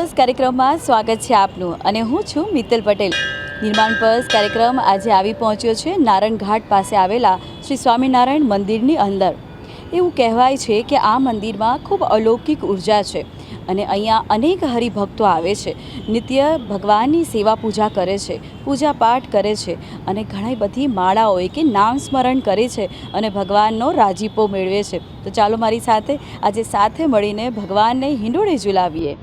Purse કાર્યક્રમમાં સ્વાગત છે આપનું અને હું છું મિત્તલ પટેલ. નિર્માણ પર્સ કાર્યક્રમ આજે આવી પહોંચ્યો છે નારાયણ ઘાટ પાસે આવેલા શ્રી સ્વામિનારાયણ મંદિરની અંદર. એવું કહેવાય છે કે આ મંદિરમાં ખૂબ અલૌકિક ઊર્જા છે અને અહીંયા અનેક હરિભક્તો આવે છે. નિત્ય ભગવાનની સેવા પૂજા કરે છે, પૂજા પાઠ કરે છે અને ઘણી બધી માળાઓએ કે નામ સ્મરણ કરે છે અને ભગવાનનો રાજીપો મેળવે છે. તો ચાલો મારી સાથે, આજે સાથે મળીને ભગવાનને હિંડોળે ઝુલાવીએ.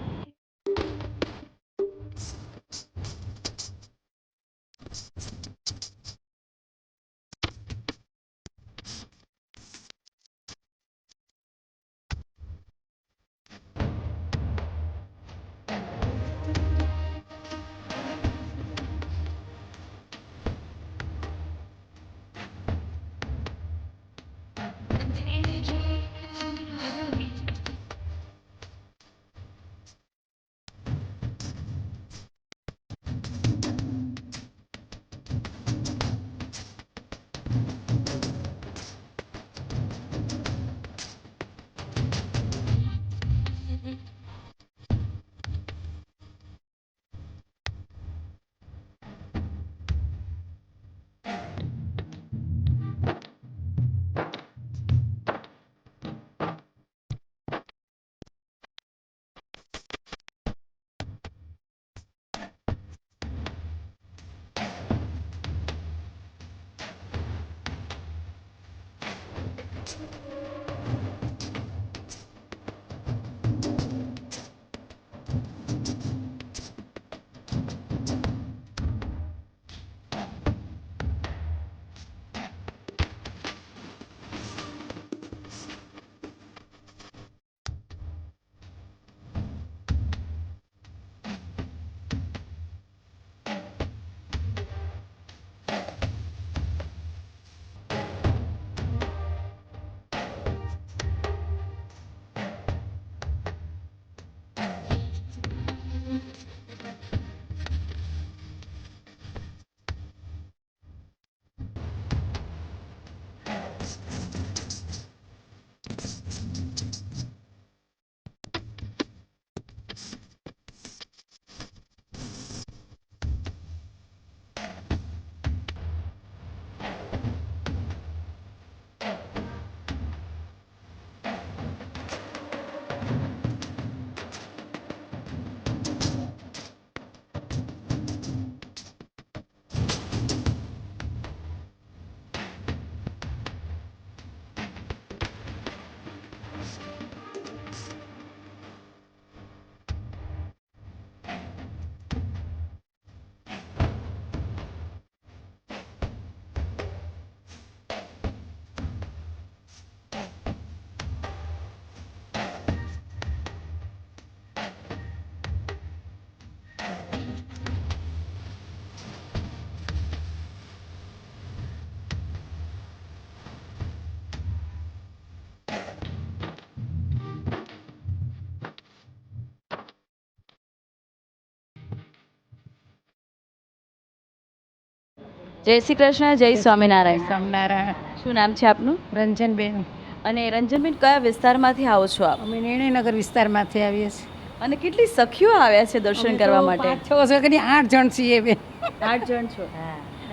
જય શ્રી કૃષ્ણ જય સ્વામિનારાયણ. સ્વામિનારાયણ. શું નામ છે આપનું? રંજનબેન. અને રંજનબેન કયા વિસ્તારમાંથી આવો છો આપ? અમે નિર્ણયનગર વિસ્તારમાંથી આવીએ છીએ. અને કેટલી સખીઓ આવ્યા છે દર્શન કરવા માટે? છ સખી આઠ જણ છીએ બેન આઠ જણ છો?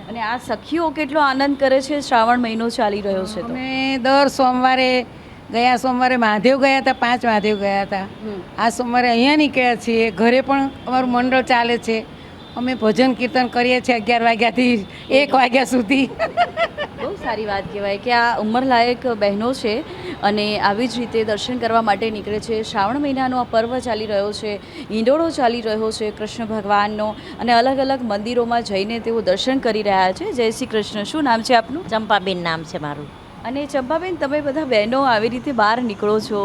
અને આ સખીઓ કેટલો આનંદ કરે છે? શ્રાવણ મહિનો ચાલી રહ્યો છે અમે દર સોમવારે ગયા સોમવારે મહાદેવ ગયા હતા પાંચ મહાદેવ ગયા હતા. આ સોમવારે અહીંયા નીકળ્યા છીએ. ઘરે પણ અમારું મંડળ ચાલે છે. અમે ભજન કીર્તન કરીએ છીએ અગિયાર વાગ્યાથી એક વાગ્યા સુધી. બહુ સારી વાત કહેવાય કે આ ઉંમરલાયક બહેનો છે અને આવી જ રીતે દર્શન કરવા માટે નીકળે છે. શ્રાવણ મહિનાનો આ પર્વ ચાલી રહ્યો છે ઈંડોળો ચાલી રહ્યો છે કૃષ્ણ ભગવાનનો અને અલગ અલગ મંદિરોમાં જઈને તેઓ દર્શન કરી રહ્યા છે. જય શ્રી કૃષ્ણ. શું નામ છે આપનું? ચંપાબેન નામ છે મારું. અને ચંપાબેન, તમે બધા બહેનો આવી રીતે બહાર નીકળો છો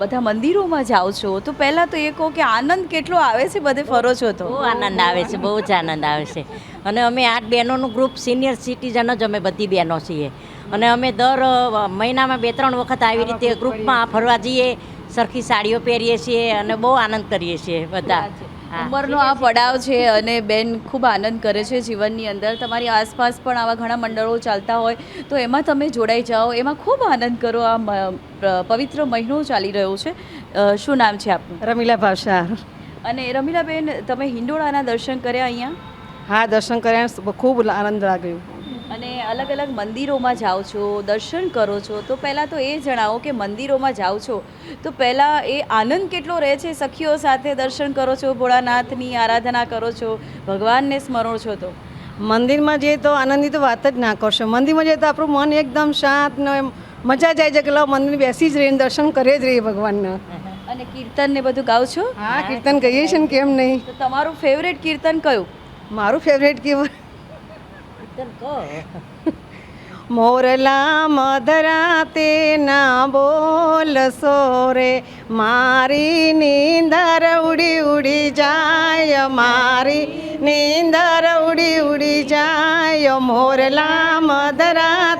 બધા મંદિરોમાં જાઓ છો, તો પહેલાં તો એ કહો કે આનંદ કેટલો આવે છે, બધે ફરો છો તો? બહુ આનંદ આવે છે, બહુ જ આનંદ આવે છે. અને અમે આઠ બહેનોનું ગ્રુપ સિનિયર સિટીઝન જ અમે બધી બહેનો છીએ. અને અમે દર મહિનામાં બે ત્રણ વખત આવી રીતે ગ્રુપમાં ફરવા જઈએ, સરખી સાડીઓ પહેરીએ છીએ અને બહુ આનંદ કરીએ છીએ બધા. ઉંમરનો આ પડાવ છે અને બેન ખૂબ આનંદ કરે છે જીવનની અંદર. તમારી આસપાસ પણ આવા ઘણા મંડળો ચાલતા હોય તો એમાં તમે જોડાઈ જાઓ. એમાં ખૂબ આનંદ કરો. આ પવિત્ર મહિનો ચાલી રહ્યો છે. શું નામ છે આપનું? રમીલા ભાવસાર. અને રમીલાબેન તમે હિંડોળાના દર્શન કર્યા અહીંયા? હા દર્શન કર્યા. ખૂબ આનંદ લાગ્યો. અને અલગ અલગ મંદિરોમાં જાઓ છો દર્શન કરો છો તો પહેલાં તો એ જણાવો કે મંદિરોમાં જાઓ છો. તો પહેલાં એ આનંદ કેટલો રહે છે? સખીઓ સાથે દર્શન કરો છો ભોળાનાથની આરાધના કરો છો ભગવાનને સ્મરો છો તો? મંદિરમાં જઈએ તો આનંદની તો વાત જ ના કરશો. મંદિરમાં જઈએ તો આપણું મન એકદમ શાંત ને મજા જાય છે કે લો મંદિર બેસી જ રહીને દર્શન કરે જ રહીએ ભગવાનના. અને કીર્તન ને બધું ગાવ છો? હા કીર્તન કહીએ છીએ ને કેમ નહીં. તો તમારું ફેવરેટ કીર્તન કયું? મારું ફેવરેટ કીર્તન મોરલા મધરા ના બોલ સોરે, મારી નીંદર ઉડી ઉડી જાય, મારી નીંદર ઉડી ઉડી જાય, મોરલા મધરા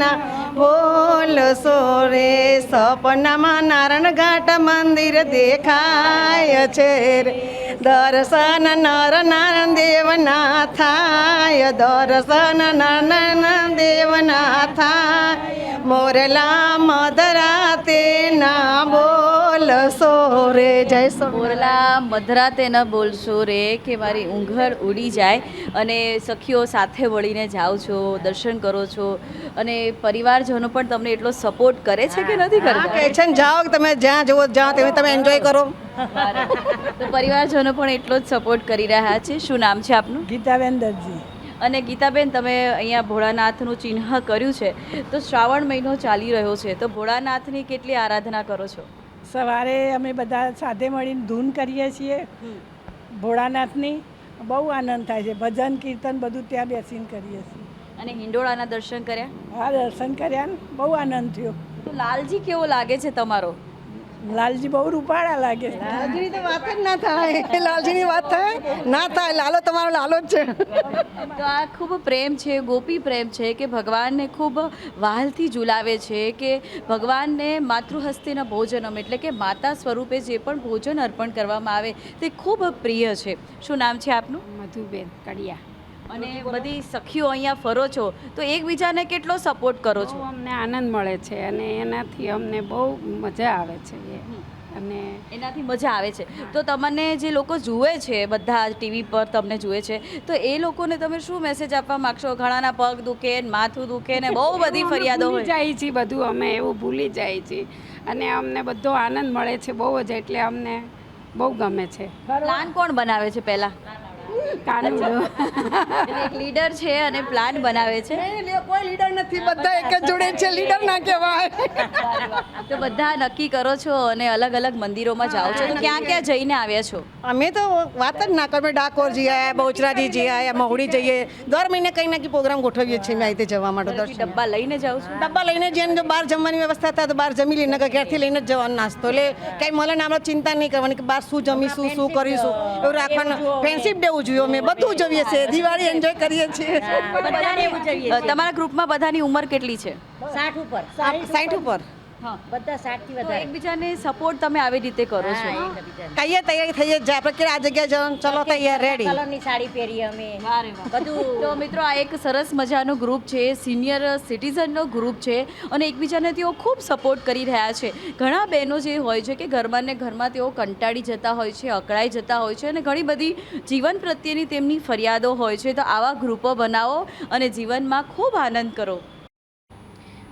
ના બોલશો રે સપનામાં નારણ ઘાટ મંદિર દેખાય છે દર્શન નર નારાયણ દેવના થાય દર્શન નારાયણ દેવના થાય મોરલા મધરાતે ના બોલશો રે જય સોરલા મધરાતે ન બોલશો રે કે મારી ઊંઘર ઉડી જાય. અને સખીઓ સાથે વળીને જાઓ છો દર્શન કરો છો. અને પરિવારજનો પણ તમને એટલો સપોર્ટ કરે છે કે નથી કરતા? કહે છે ને જાઓ તમે જ્યાં જુઓ જ્યાં તમે તમે એન્જોય કરો. તો પરિવારજનો પણ એટલો જ સપોર્ટ કરી રહ્યા છે. શું નામ છે આપનું? ગીતાબેન દરજી. અને ગીતાબેન તમે અહીંયા ભોળાનાથનું ચિહ્ન કર્યું છે. તો શ્રાવણ મહિનો ચાલી રહ્યો છે. તો ભોળાનાથની કેટલી આરાધના કરો છો? સવારે અમે બધા સાથે મળીને ધૂન કરીએ છીએ. ભોળાનાથની. બહુ આનંદ થાય છે. ભજન કીર્તન બધું ત્યાં બેસીને કરીએ છીએ. અને હિંડોળાના દર્શન કર્યા? હા દર્શન કર્યા ને. બહુ આનંદ થયો. તો લાલજી કેવો લાગે છે તમારો? લાલજી બહુ રૂપાળા લાગે. લાલજીની તો વાત જ ના થાય. લાલજીની વાત થાય? ના થાય. લાલો તમારો લાલો જ છે. તો આ ખૂબ પ્રેમ છે ગોપી પ્રેમ છે કે ભગવાનને ખૂબ વહાલથી ઝુલાવે છે કે ભગવાનને માતૃહસ્તીના ભોજનમ એટલે કે માતા સ્વરૂપે જે પણ ભોજન અર્પણ કરવામાં આવે તે ખૂબ પ્રિય છે. શું નામ છે આપનું? મધુબેન કડિયા. અને બધી સખીઓ અહીંયા ફરો છો તો એકબીજાને કેટલો સપોર્ટ કરો છો? અમને આનંદ મળે છે અને એનાથી અમને બહુ મજા આવે છે અને એનાથી મજા આવે છે. તો તમને જે લોકો જુએ છે બધા ટીવી પર તમને જુએ છે તો એ લોકોને તમે શું મેસેજ આપવા માંગશો? ઘણાના પગ દુખે માથું દુખે ને બહુ બધી ફરિયાદો હોય. જાય છે બધું અમે એવું ભૂલી જાય છે. અને અમને બધો આનંદ મળે છે બહુ જ એટલે અમને બહુ ગમે છે. પ્લાન કોણ બનાવે છે પહેલા? એક લીડર છે અને પ્લાન બનાવે છે. કોઈ લીડર નથી. બધા એક જ જોડે છે. લીડર ના કહેવાય. તો બધા નક્કી કરો છો અને અલગ અલગ મંદિરોમાં જાઓ છો. તો ક્યાં ક્યાં જઈને આવ્યા છો? અમે તો વાત જ ના કરો ડાકોર જઈ આવ્યા બહુચરાજી જઈ આવ્યા મહુડી જઈએ. દર મહિને કંઈ ના કંઈ પ્રોગ્રામ ગોઠવીએ છીએ મેં આ જવા માટે. દર્શન. ડબ્બા લઈને જાઉં છું? ડબ્બા લઈને જઈએ જો બહાર જમવાની વ્યવસ્થા થાય તો બહાર જમી લઈને ઘેરથી લઈને જ જવાનો નાસ્તો. એટલે કંઈ મળે ને આપણે ચિંતા નહીં કરવાની કે બહાર શું જમીશું શું કરીશું એવું રાખવાનું. ફ્રેન્ડશીપ દેવું જોઈએ અમે બધું ઉજવીએ છીએ. દિવાળી એન્જોય કરીએ છીએ. બધાને ઉજવીએ તમારા ગ્રુપમાં બધાની ઉંમર કેટલી છે? સાઠ ઉપર. સાઠ ઉપર? બધા સાઠથી વધારે. એકબીજાને સપોર્ટ તમે આવી રીતે કરો છો. કહીએ તૈયારી થઈ જાય? આપણે કે આ જગ્યાએ જવાનું ચલો તૈયાર રેડી કલરની સાડી પહેરીએ અમે. બધું. તો મિત્રો આ એક સરસ મજાનો ગ્રુપ છે. સિનિયર સિટીઝનનો ગ્રુપ છે. અને એકબીજાને તેઓ ખૂબ સપોર્ટ કરી રહ્યા છે. ઘણા બહેનો જે હોય છે કે ઘરમાં ને ઘરમાં તેઓ કંટાળી જતા હોય છે અકળાઈ જતા હોય છે અને ઘણી બધી જીવન પ્રત્યેની તેમની ફરિયાદો હોય છે. તો આવા ગ્રુપો બનાવો અને જીવનમાં ખૂબ આનંદ કરો.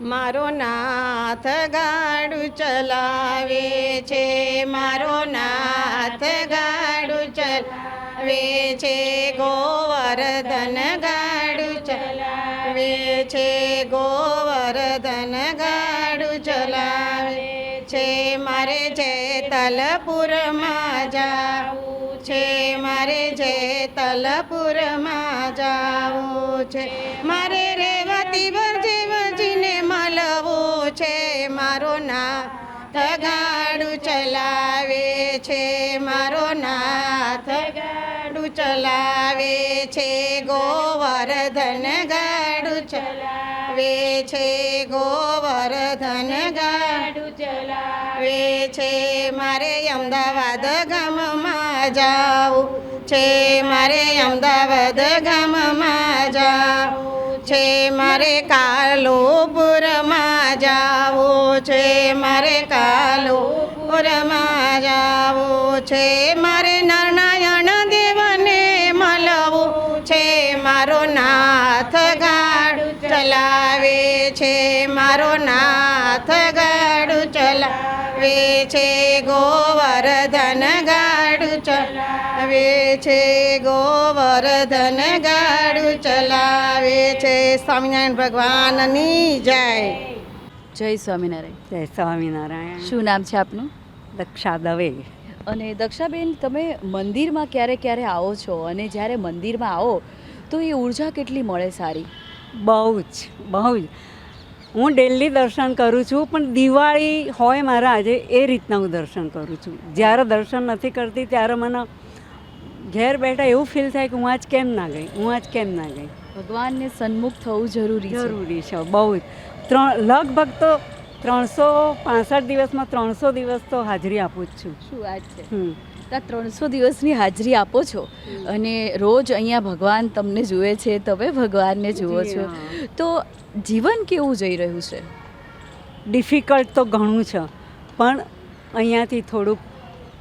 મારો નાથ ગાડું ચલાવે છે, મારો નાથ ગાડું ચલાવે છે, ગોવર્ધન ગાડું ચલાવે છે, ગોવર્ધન ગાડું ચલાવે છે, મારે જેતલપુરમાં જાવું છે, મારે જેતલપુરમાં જાવું છે, મારે રેવતી મારો નાથ ગાડું ચલાવે છે, મારો નાથ ગાડું ચલાવે છે, ગોવર્ધન ગાડું ચલાવે છે, ગોવર્ધન ગાડું ચલાવે છે, મારે અમદાવાદ ગામમાં જાઉં છે, મારે અમદાવાદ ગામમાં જાવું છે, મારે કાલુપુરમાં જાવું છે, મારે કાલુપુરમાં જાવું છે, મારે નારાયણ દેવને મળવું છે, મારો નાથ ગાડ ચલાવે છે, મારો નાથ ગાડ ચલાવે છે, ગોવર્ધન ગાડ ચલાવે છે ગોવર્ધન ગાડું ચલાવે છે. સ્વામિનારાયણ ભગવાનની જય. જય સ્વામિનારાયણ. જય સ્વામિનારાયણ. શું નામ છે આપનું? દક્ષા દવે. અને દક્ષાબેન તમે મંદિરમાં ક્યારે ક્યારે આવો છો? અને જ્યારે મંદિરમાં આવો તો એ ઊર્જા કેટલી મળે સારી? બહુ જ બહુ જ. હું ડેલી દર્શન કરું છું પણ દિવાળી હોય મારા આજે એ રીતના હું દર્શન કરું છું. જ્યારે દર્શન નથી કરતી ત્યારે મને ઘેર બેઠા એવું ફીલ થાય કે હું આજ કેમ ના ગઈ હું આજ કેમ ના ગઈ. ભગવાનને સન્મુખ થવું જરૂરી જરૂરી છે બહુ જ. ત્રણ લગભગ તો ત્રણસો પાંસઠ દિવસમાં ત્રણસો દિવસ તો હાજરી આપું જ છું. શું વાત છે. હમ. ત્રણસો દિવસની હાજરી આપો છો. અને રોજ અહીંયા ભગવાન તમને જુએ છે તમે ભગવાનને જુઓ છો. તો જીવન કેવું જઈ રહ્યું છે? ડિફિકલ્ટ તો ઘણું છે પણ અહીંયાથી થોડુંક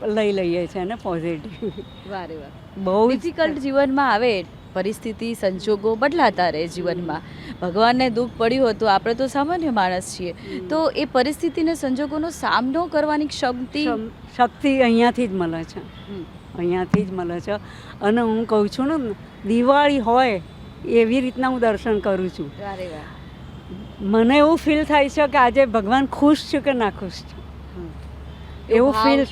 લઈ લઈએ છીએ ને પોઝિટિવ. વારે વાર. બહુ ડિફિકલ્ટ જીવનમાં આવે પરિસ્થિતિ સંજોગો બદલાતા રહે જીવનમાં. ભગવાનને દુઃખ પડ્યું હતું આપણે તો સામાન્ય માણસ છીએ. તો એ પરિસ્થિતિને સંજોગોનો સામનો કરવાની શક્તિ શક્તિ અહીંયાથી જ મળે છે. અહીંયાથી જ મળે છે. અને હું કહું છું ને દિવાળી હોય એવી રીતના હું દર્શન કરું છું. મને એવું ફીલ થાય છે કે આજે ભગવાન ખુશ છે કે ના ખુશ છે. એવું ફીલ.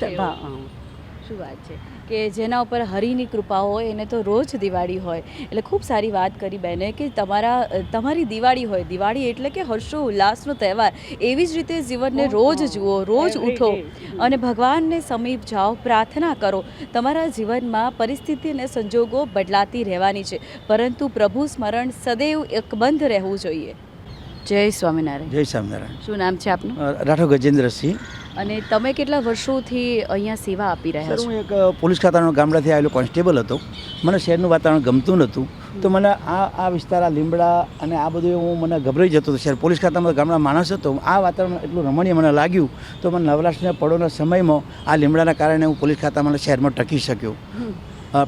શું વાત છે? કે જેના ઉપર હરિની કૃપા હોય એને તો રોજ દિવાળી હોય. એટલે ખૂબ સારી વાત કરી બેને કે તમારા તમારી દિવાળી હોય. દિવાળી એટલે કે હર્ષો ઉલ્લાસનો તહેવાર. એવી જ રીતે જીવનને રોજ જુઓ રોજ ઉઠો અને ભગવાનને સમીપ જાઓ પ્રાર્થના કરો. તમારા જીવનમાં પરિસ્થિતિ અને સંજોગો બદલાતી રહેવાની છે. પરંતુ પ્રભુ સ્મરણ સદૈવ એકબંધ રહેવું જોઈએ. જય સ્વામિનારાયણ. જય સ્વામિનારાયણ. શું નામ છે આપનું? રાઠો ગજેન્દ્રસિંહ. અને તમે કેટલા વર્ષોથી અહીંયા સેવા આપી રહ્યા છો? હું એક પોલીસ ખાતાનો ગામડાથી આવેલો કોન્સ્ટેબલ હતો. મને શહેરનું વાતાવરણ ગમતું નહોતું. તો મને આ આ વિસ્તાર આ લીમડા અને આ બધું હું મને ગભરાઈ જતો હતો. શહેર પોલીસ ખાતામાં ગામડા માણસ હતો. આ વાતાવરણ એટલું રમણીય મને લાગ્યું. તો મને નવરાશના પડોના સમયમાં આ લીમડાના કારણે હું પોલીસ ખાતામાં શહેરમાં ટકી શક્યો.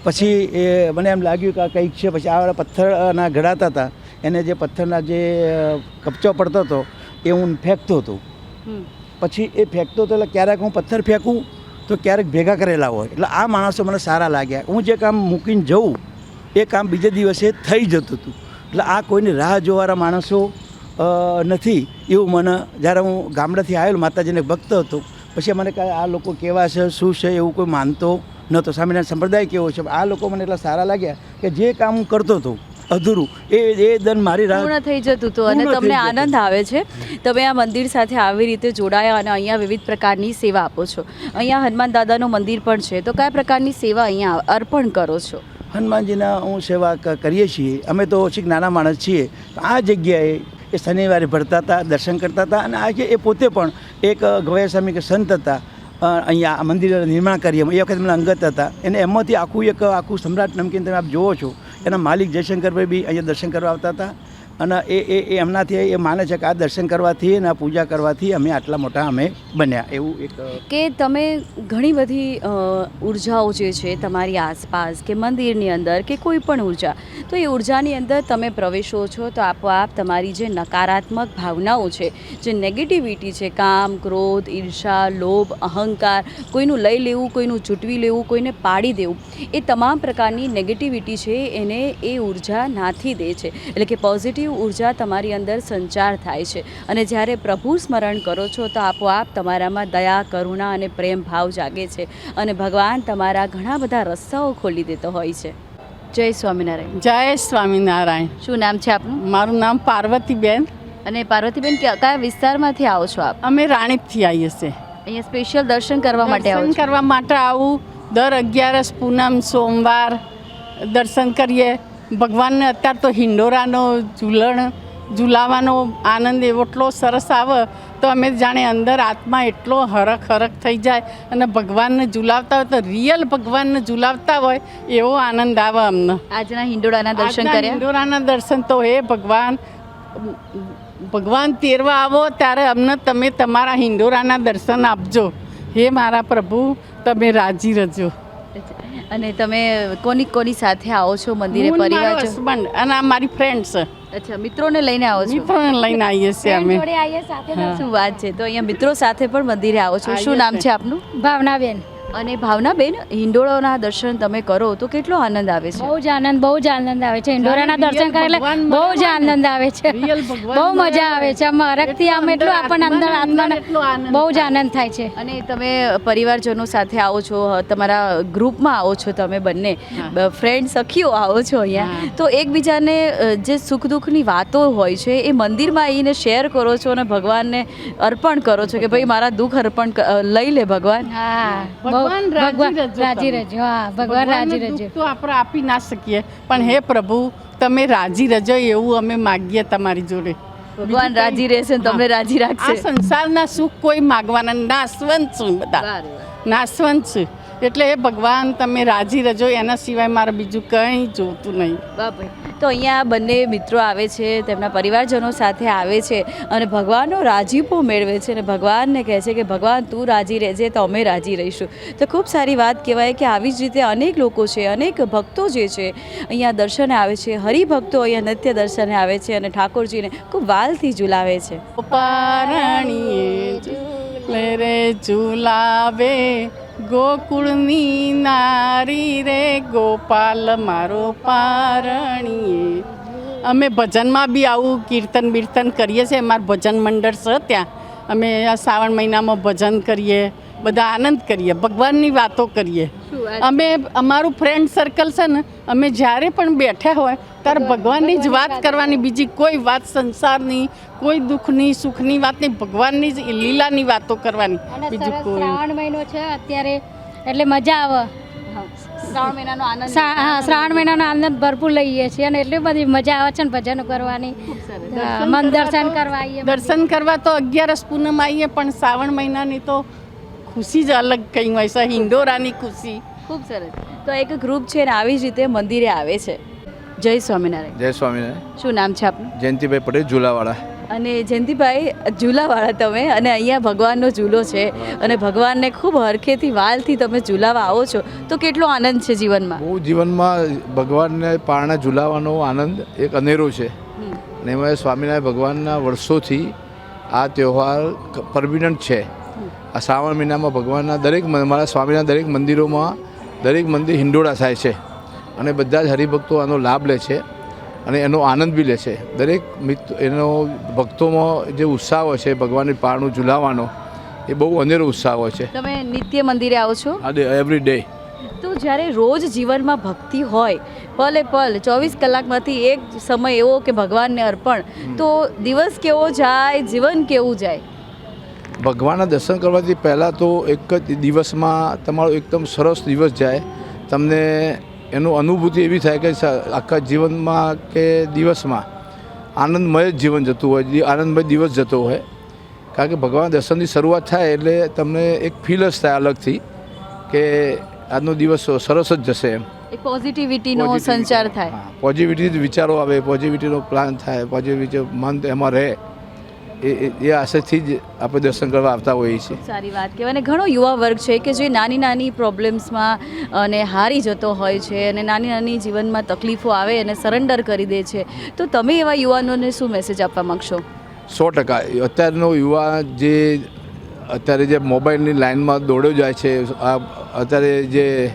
પછી એ મને એમ લાગ્યું કે આ કંઈક છે. પછી આ પથ્થરના ઘડાતા હતા. એને જે પથ્થરના જે કપચો પડતો હતો એ હું ફેંકતો હતો. પછી એ ફેંકતો હતો એટલે ક્યારેક હું પથ્થર ફેંકું તો ક્યારેક ભેગા કરેલા હોય. એટલે આ માણસો મને સારા લાગ્યા. હું જે કામ મૂકીને જઉં, એ કામ બીજે દિવસે થઈ જતું હતું. એટલે આ કોઈની રાહ જોવાળા માણસો નથી. એવું મને જ્યારે હું ગામડેથી આવેલો, માતાજીને ભક્ત હતો. પછી મને કહે, આ લોકો કેવા છે, શું છે, એવું કોઈ માનતો નહોતો. સ્વામિનારાયણ સંપ્રદાય કેવો છે? આ લોકો મને એટલા સારા લાગ્યા કે જે કામ હું કરતો હતો અધૂરું. એ એ દન મારી રાહ પૂર્ણ થઈ જતું હતું અને તમને આનંદ આવે છે. તમે આ મંદિર સાથે આવી રીતે જોડાયા અને અહીંયા વિવિધ પ્રકારની સેવા આપો છો. અહીંયા હનુમાન દાદાનું મંદિર પણ છે. તો કયા પ્રકારની સેવા અહીંયા અર્પણ કરો છો? હનુમાનજીના હું સેવા કરીએ છીએ. અમે તો ઓછી નાના માણસ છીએ. આ જગ્યાએ એ શનિવારે ભરતા હતા દર્શન કરતા હતા અને આજે એ પોતે પણ એક ગવાયા સ્વામી કે સંત હતા. અહીંયા આ મંદિર નિર્માણ કરીએ એ વખતે મને અંગત હતા. એને એમાંથી આખું એક આખું સમ્રાટ નમકીન તમે આપ જુઓ છો. એના માલિક જયશંકરભાઈ બી અહીંયા દર્શન કરવા આવતા હતા. અને એ એ એમનાથી એ માને છે કે આ દર્શન કરવાથી અને આ પૂજા કરવાથી અમે આટલા મોટા અમે બન્યા. એવું એક કે તમે ઘણી બધી ઉર્જાઓ જે છે તમારી આસપાસ કે મંદિરની અંદર કે કોઈ પણ ઊર્જા, તો એ ઉર્જાની અંદર તમે પ્રવેશો છો તો આપોઆપ તમારી જે નકારાત્મક ભાવનાઓ છે, જે નેગેટિવિટી છે, કામ, ક્રોધ, ઈર્ષા, લોભ, અહંકાર, કોઈનું લઈ લેવું, કોઈનું ચૂંટવી લેવું, કોઈને પાડી દેવું, એ તમામ પ્રકારની નેગેટિવિટી છે એને એ ઊર્જા નાથી દે છે. એટલે કે પોઝિટિવ ઊર્જા તમારી અંદર સંચાર થાય છે. અને જ્યારે પ્રભુ સ્મરણ કરો છો તો આપોઆપ તમારામાં દયા કરુણા અને પ્રેમ ભાવ જાગે છે. અને ભગવાન તમારા ઘણા બધા રસ્તાઓ ખોલી દેતો હોય છે. જય સ્વામિનારાયણ. જય સ્વામિનારાયણ. શું નામ છે આપનું? મારું નામ પાર્વતીબેન. અને પાર્વતીબેન કયા કયા વિસ્તારમાંથી આવો છો આપ? અમે રાણીપથી આવીએ છીએ. અહીંયા સ્પેશિયલ દર્શન કરવા માટે આવું દર્શન કરવા માટે આવું. દર અગિયારસ પૂનમ સોમવાર દર્શન કરીએ. ભગવાનને અત્યારે તો હિંડોરાનો ઝૂલણ ઝૂલાવાનો આનંદ એવો એટલો સરસ આવે તો અમે જાણે અંદર આત્મા એટલો હરખ હરખ થઈ જાય અને ભગવાનને ઝૂલાવતા હોય તો રિયલ ભગવાનને ઝૂલાવતા હોય એવો આનંદ આવે અમને. આજના હિંડોળાના દર્શન કર્યા? હિંડોરાના દર્શન તો હે ભગવાન ભગવાન તેરવા આવો ત્યારે અમને તમે તમારા હિંડોરાના દર્શન આપજો. હે મારા પ્રભુ તમે રાજી રહેજો. અને તમે કોની કોની સાથે આવો છો મંદિરે પરિવાર છો? husband અને આ મારી ફ્રેન્ડ્સ અચ્છા મિત્રોને લઈને આવો છો? મિત્રોને લઈને આવીએ છીએ અમે. શું? વાત છે? તો અહીંયા મિત્રો સાથે પણ મંદિરે આવો છો. શું નામ છે આપનું? ભાવનાબેન. અને ભાવનાબેન હિંડોળાના દર્શન તમે કરો તો કેટલો આનંદ આવે છે? બહુ જ આનંદ બહુ જ આનંદ આવે છે. હિંડોળાના દર્શન કરે એટલે બહુ જ આનંદ આવે છે. બહુ મજા આવે છે. આમ અરગથી આમ એટલું આપણને અંદર આત્માને બહુ જ આનંદ થાય છે. અને તમે પરિવારજનો સાથે આવો છો તમારા ગ્રુપમાં આવો છો તમે બંને ફ્રેન્ડ સખીઓ આવો છો અહીંયા તો એકબીજાને જે સુખ દુઃખની વાતો હોય છે એ મંદિરમાં આવીને શેર કરો છો અને ભગવાનને અર્પણ કરો છો કે ભાઈ મારા દુઃખ અર્પણ લઈ લે ભગવાન. હા. ભગવાન રાજી રાજી હા ભગવાન રાજી રહેજો તો આપણે આપી ના શકીએ. પણ હે પ્રભુ તમે રાજી રહેજો એવું અમે માગીએ તમારી જોડે. ભગવાન રાજી રહેશે તમને રાજી આ રાખશે સંસારના સુખ કોઈ માગવાના નાશવંત છું બધા. નાશવંત છે. એટલે એ ભગવાન તમે રાજી રહેજો એના સિવાય મારે બીજું કંઈ જોતું નહીં. બાપરે તો અહીંયા બંને મિત્રો આવે છે તેમના પરિવારજનો સાથે આવે છે અને ભગવાનનો રાજીપો મેળવે છે અને ભગવાનને કહે છે કે ભગવાન તું રાજી રહેજે તો અમે રાજી રહીશું. તો ખૂબ સારી વાત કહેવાય કે આવી જ રીતે અનેક લોકો છે અનેક ભક્તો જે છે અહીંયા દર્શને આવે છે હરિભક્તો અહીંયા નિત્ય દર્શને આવે છે અને ઠાકોરજીને ખૂબ વાલથી ઝુલાવે છે. ઝુલાવે ગોકુળની નારી રે ગોપાલ મારો પારણીએ. અમે ભજનમાં બી આવું કીર્તન બીર્તન કરીએ છીએ અમારું ભજન મંડળ છે ત્યાં. અમે આ શ્રાવણ મહિનામાં ભજન કરીએ બધા આનંદ કરીએ ભગવાનની વાતો કરીએ. અમે અમારું ફ્રેન્ડ સર્કલ છે ને અમે જ્યારે પણ બેઠા હોય ત્યારે ભગવાનની જ વાત કરવાની બીજી કોઈ વાત સંસારની કોઈ દુઃખની સુખની વાત નહીં ભગવાનની જ લીલાની વાતો કરવાની. બીજું સરસ કોઈ. શ્રાવણ મહિનો છે અત્યારે એટલે મજા આવે. શ્રાવણ મહિનાનો આનંદ. શ્રા- હા શ્રાવણ મહિનાનો આનંદ ભરપૂર લઈએ છીએ અને એટલી બધી મજા આવે છે ને ભજન કરવાની. મન દર્શન કરવા આવીએ દર્શન કરવા તો અગિયારસ પૂનમ આવીએ પણ શ્રાવણ મહિનાની તો ખુશી જ અલગ કંઈ હોય છે. હિંડોરાની ખુશી. ખૂબ સરસ. તો એક ગ્રુપ છે ને આવી જ રીતે મંદિરે આવે છે. જય સ્વામિનારાયણ. જય સ્વામિનારાયણ. શું નામ છે આપનું? જયંતિભાઈ પટેલ ઝુલાવાળા અને જયંતિભાઈ ઝૂલાવાળા તમે અને અહીંયા ભગવાનનો ઝૂલો છે અને ભગવાનને ખૂબ હરખેથી વાલથી તમે ઝૂલાવા આવો છો. તો કેટલો આનંદ છે જીવનમાં? બહુ જીવનમાં ભગવાનને પારણા ઝુલાવાનો આનંદ એક અનેરો છે. અને એમાં સ્વામિનારાયણ ભગવાનના વર્ષોથી આ તહેવાર પરમિનન્ટ છે. આ શ્રાવણ મહિનામાં ભગવાનના દરેક મારા સ્વામીના દરેક મંદિરોમાં દરેક મંદિર હિંડોળા થાય છે. અને બધા જ હરિભક્તો આનો લાભ લે છે અને એનો આનંદ બી લે છે. દરેક મિત્ર એનો ભક્તોમાં જે ઉત્સાહ હોય છે ભગવાનની પાળનું ઝુલાવાનો એ બહુ અનેરો ઉત્સાહ હોય છે. તમે નિત્ય મંદિરે આવો છો? એવરી ડે તો જ્યારે રોજ જીવનમાં ભક્તિ હોય પલે પલ ચોવીસ કલાકમાંથી એક સમય એવો કે ભગવાનને અર્પણ તો દિવસ કેવો જાય જીવન કેવું જાય? ભગવાનના દર્શન કરવાથી પહેલાં તો એક જ દિવસમાં તમારો એકદમ સરસ દિવસ જાય. તમને એનું અનુભૂતિ એવી થાય કે આખા જીવનમાં કે દિવસમાં આનંદમય જ જીવન જતું હોય આનંદમય દિવસ જતો હોય. કારણ કે ભગવાન દર્શનની શરૂઆત થાય એટલે તમને એક ફીલ જ થાય અલગથી કે આજનો દિવસ સરસ જ જશે એમ. પોઝિટિવિટીનો સંચાર થાય. પોઝિટિવિટી વિચારો આવે પોઝિટિવિટીનો પ્લાન થાય પોઝિટિવિટી મન એમાં રહે. એ એ- આશયથી જ આપણે દર્શન કરવા આવતા હોઈએ છીએ. સારી વાત કહેવાય. અને ઘણો યુવા વર્ગ છે કે જે નાની નાની પ્રોબ્લેમ્સમાં અને હારી જતો હોય છે અને નાની નાની જીવનમાં તકલીફો આવે અને સરેન્ડર કરી દે છે. તો તમે એવા યુવાનોને શું મેસેજ આપવા માંગશો? સો ટકા. અત્યારનો યુવા જે અત્યારે જે મોબાઈલની લાઇનમાં દોડ્યો જાય છે આ અત્યારે જે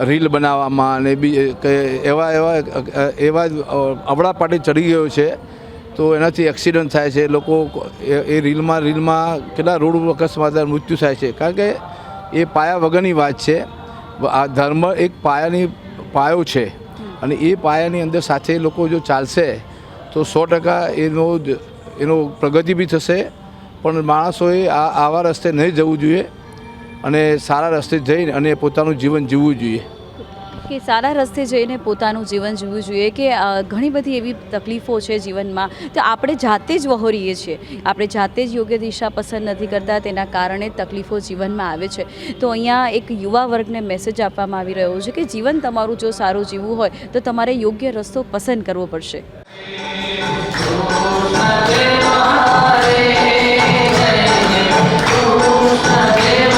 રીલ બનાવવામાં અને બી કે એવા એવા એવા અવળા પાટે ચડી ગયો છે તો એનાથી એક્સિડન્ટ થાય છે. લોકો એ રીલમાં રીલમાં કેટલા રોડ અકસ્માત મૃત્યુ થાય છે. કારણ કે એ પાયા વગરની વાત છે. આ ધર્મ એક પાયાની પાયો છે. અને એ પાયાની અંદર સાથે લોકો જો ચાલશે, તો સો ટકા એનો એનો પ્રગતિ બી થશે. પણ માણસોએ આ, આવા રસ્તે નહીં જવું જોઈએ. અને સારા રસ્તે જઈને અને પોતાનું જીવન જીવવું જોઈએ. કે સારા રસ્તે જઈને પોતાનું જીવન જીવવું જોઈએ કે ઘણી બધી એવી તકલીફો છે જીવનમાં, તો આપણે જાતે જ વહોરીએ છીએ. આપણે જાતે જ યોગ્ય દિશા પસંદ નથી કરતા, તેના કારણે તકલીફો જીવનમાં આવે છે. તો અહીંયા એક યુવા વર્ગને મેસેજ આપવામાં આવી રહ્યો છે કે, જીવન તમારું જો સારું જીવવું હોય, તો તમારે યોગ્ય રસ્તો પસંદ કરવો પડશે. ભક્તિ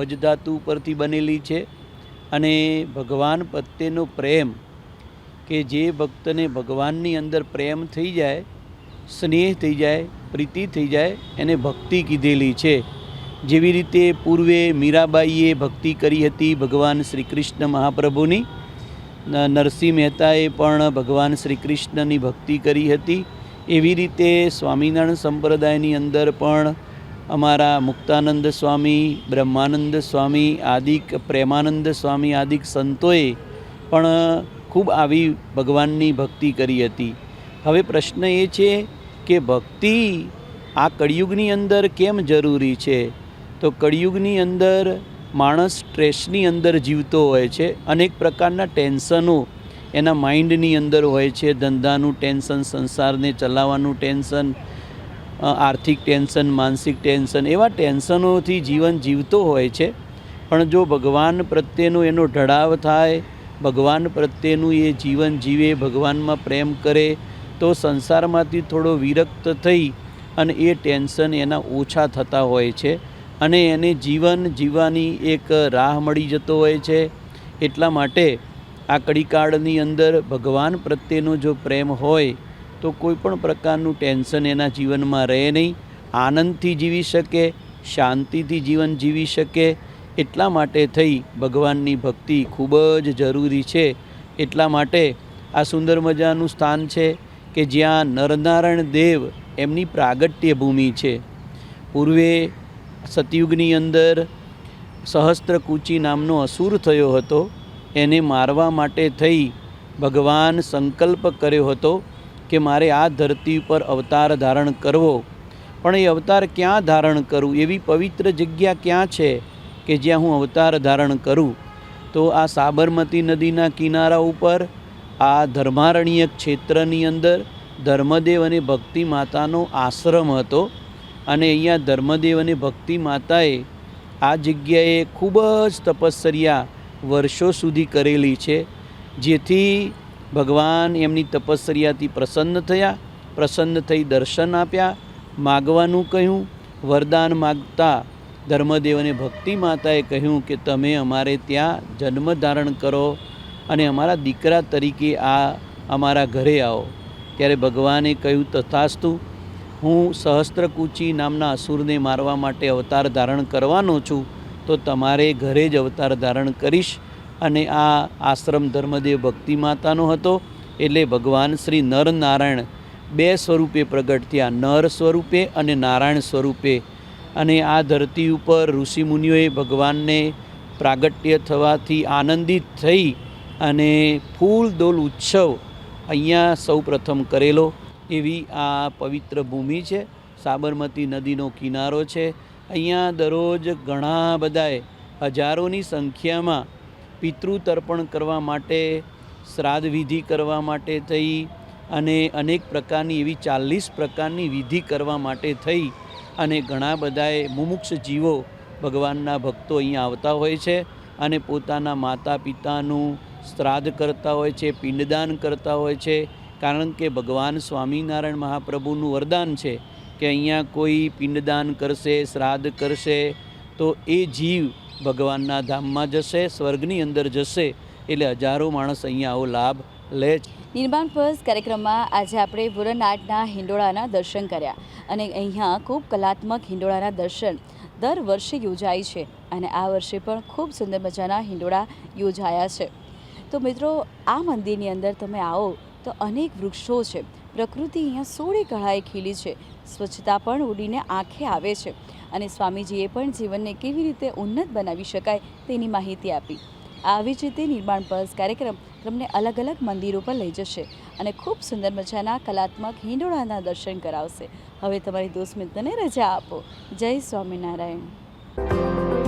ભજ પરથી બનેલી છે અને ભગવાન પ્રત્યેનો પ્રેમ કે જે ભક્તને ભગવાનની અંદર પ્રેમ થઈ જાય, સ્નેહ થઈ જાય, પ્રીતિ થઈ જાય, એને ભક્તિ કીધેલી છે. જેવી રીતે પૂર્વે મીરાબાઈએ ભક્તિ કરી હતી ભગવાન શ્રી કૃષ્ણ મહાપ્રભુની નરસિંહ મહેતાએ પણ ભગવાન શ્રી કૃષ્ણની ભક્તિ કરી હતી. એવી રીતે સ્વામિનારાયણ સંપ્રદાયની અંદર પણ અમારા મુક્તાનંદ સ્વામી, બ્રહ્માનંદ સ્વામી, આદિક પ્રેમાનંદ સ્વામી, આદિક સંતોએ પણ ખૂબ આવી ભગવાનની ભક્તિ કરી હતી. હવે પ્રશ્ન એ છે કે ભક્તિ આ કળિયુગની અંદર કેમ જરૂરી છે? તો કળિયુગની અંદર માણસ સ્ટ્રેસની અંદર જીવતો હોય છે, અનેક પ્રકારના ટેન્શનો એના માઇન્ડની અંદર હોય છે, ધંધાનું ટેન્શન, સંસારને ચલાવવાનું ટેન્શન આર્થિક ટેન્શન, માનસિક ટેન્શન એવા ટેન્શનોથી જીવન જીવતો હોય છે. પણ જો ભગવાન પ્રત્યેનો એનો ઢળાવ થાય, ભગવાન પ્રત્યેનું એ જીવન જીવે, ભગવાનમાં પ્રેમ કરે, તો સંસારમાંથી થોડો વિરક્ત થઈ અને એ ટેન્શન એના ઓછા થતા હોય છે. અને એને જીવન જીવવાની એક રાહ મળી જતો હોય છે. એટલા માટે આ કડીકાળની અંદર ભગવાન પ્રત્યેનો જો પ્રેમ હોય તો કોઈ પણ પ્રકારનું ટેન્શન એના જીવનમાં રહે નહીં. આનંદથી જીવી શકે, શાંતિથી જીવન જીવી શકે. એટલા માટે થઈ ભગવાનની ભક્તિ ખૂબ જ જરૂરી છે. એટલા માટે આ સુંદર મજાનું સ્થાન છે કે જ્યાં નરનારાયણ દેવ એમની પ્રાગટ્ય ભૂમિ છે. પૂર્વે સતયુગની અંદર સહસ્ત્રકૂચી નામનો અસુર થયો હતો. એને મારવા માટે થઈ ભગવાન સંકલ્પ કર્યો હતો. કે મારે આ ધરતી ઉપર અવતાર ધારણ કરવો. પણ એ અવતાર ક્યાં ધારણ કરું? એવી પવિત્ર જગ્યા ક્યાં છે કે જ્યાં હું અવતાર ધારણ કરું? તો આ સાબરમતી નદીના કિનારા ઉપર, આ ધર્મારણ્ય ક્ષેત્રની અંદર ધર્મદેવ અને ભક્તિ માતાનો આશ્રમ હતો. અને અહીંયા ધર્મદેવ અને ભક્તિ માતાએ આ જગ્યાએ ખૂબ જ તપશ્ચર્યા વર્ષો સુધી કરેલી છે. જેથી ભગવાન એમની તપશ્ચર્યાથી પ્રસન્ન થયા, પ્રસન્ન થઈ દર્શન આપ્યા. માગવાનું કહ્યું, વરદાન માગતા ધર્મદેવ અને ભક્તિ માતાએ કહ્યું કે તમે અમારે ત્યાં જન્મ ધારણ કરો અને અમારા દીકરા તરીકે આ અમારા ઘરે આવો. ત્યારે ભગવાને કહ્યું, તથાસ્તુ, હું સહસ્ત્રકૂચી નામના અસુરને મારવા માટે અવતાર ધારણ કરવાનો છું, તો તમારે ઘરે જ અવતાર ધારણ કરીશ. અને આ આશ્રમ ધર્મદેવ ભક્તિ માતાનો હતો, એટલે ભગવાન શ્રી નર નારાયણ બે સ્વરૂપે પ્રગટ થયા. નર સ્વરૂપે અને નારાયણ સ્વરૂપે. અને આ ધરતી ઉપર ઋષિમુનિઓએ ભગવાનને પ્રાગટ્ય થવાથી આનંદિત થઈ અને ફૂલ દોલ ઉત્સવ અહીંયા સૌ પ્રથમ કરેલો. એવી આ પવિત્ર ભૂમિ છે. સાબરમતી નદીનો કિનારો છે. અહીંયા દરરોજ ઘણા બધાએ હજારોની સંખ્યામાં પિતૃ તર્પણ કરવા માટે શ્રાદ્ધ વિધિ કરવા માટે થઈ અને અનેક પ્રકારની એવી ચાલીસ પ્રકારની વિધિ કરવા માટે થઈ અને ઘણા બધાએ મુમુક્ષ જીવો ભગવાનના ભક્તો અહીંયા આવતા હોય છે અને પોતાના માતા પિતાનું શ્રાદ્ધ કરતા હોય છે, પિંડદાન કરતા હોય છે. કારણ કે ભગવાન સ્વામિનારાયણ મહાપ્રભુનું વરદાન છે કે અહીંયા કોઈ પિંડદાન કરશે, શ્રાદ્ધ કરશે તો એ જીવ ભગવાનના ધામમાં જશે, સ્વર્ગની અંદર જશે, એટલે હજારો માણસ અહીંયા આવો લાભ લે છે નિર્માણ પર્સ કાર્યક્રમમાં આજે આપણે પુરનાટના હિંડોળાના દર્શન કર્યા અને અહીંયા ખૂબ કલાત્મક હિંડોળાના દર્શન દર વર્ષે યોજાય છે અને આ વર્ષે પણ ખૂબ સુંદર મજાના હિંડોળા યોજાયા છે. તો મિત્રો, આ મંદિરની અંદર તમે આવો તો અનેક વૃક્ષો છે. પ્રકૃતિ અહીંયા સોળે કળાએ ખીલી છે. સ્વચ્છતા પણ ઉડીને આંખે આવે છે. અને સ્વામીજીએ પણ જીવનને કેવી રીતે ઉન્નત બનાવી શકાય તેની માહિતી આપી. આવી જ રીતે નિર્માણ પર્સ કાર્યક્રમ તમને અલગ અલગ મંદિરો પર લઈ જશે અને ખૂબ સુંદર મજાના કલાત્મક હિંડોળાના દર્શન કરાવશે. હવે તમારી દોસ્ત મિત્રને રજા આપો. જય સ્વામિનારાયણ.